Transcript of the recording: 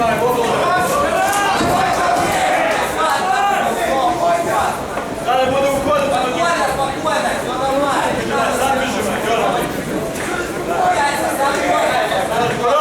Давай, 잘 죽어라.